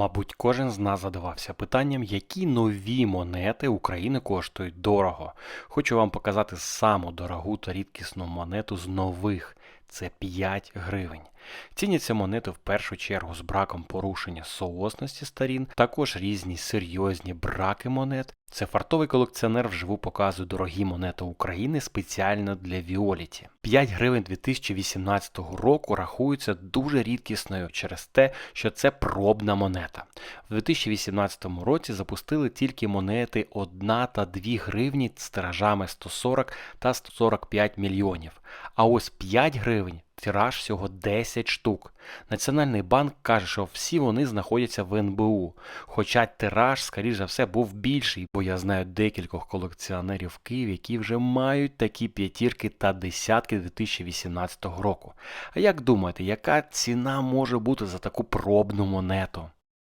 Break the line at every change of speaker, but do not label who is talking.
Мабуть, кожен з нас задавався питанням, які нові монети України коштують дорого. Хочу вам показати саму дорогу та рідкісну монету з нових. Це 5 гривень. Ціняться монети в першу чергу з браком порушення соосності сторін, також різні серйозні браки монет. Це фартовий колекціонер вживу показує дорогі монети України спеціально для Віоліті. 5 гривень 2018 року рахуються дуже рідкісною через те, що це пробна монета. В 2018 році запустили тільки монети 1 та 2 гривні з тиражами 140 та 145 мільйонів. А ось 5 гривень тираж всього 10 штук. Національний банк каже, що всі вони знаходяться в НБУ. Хоча тираж, скоріш за все, був більший, бо я знаю декількох колекціонерів в Києві, які вже мають такі п'ятірки та десятки 2018 року. А як думаєте, яка ціна може бути за таку пробну монету?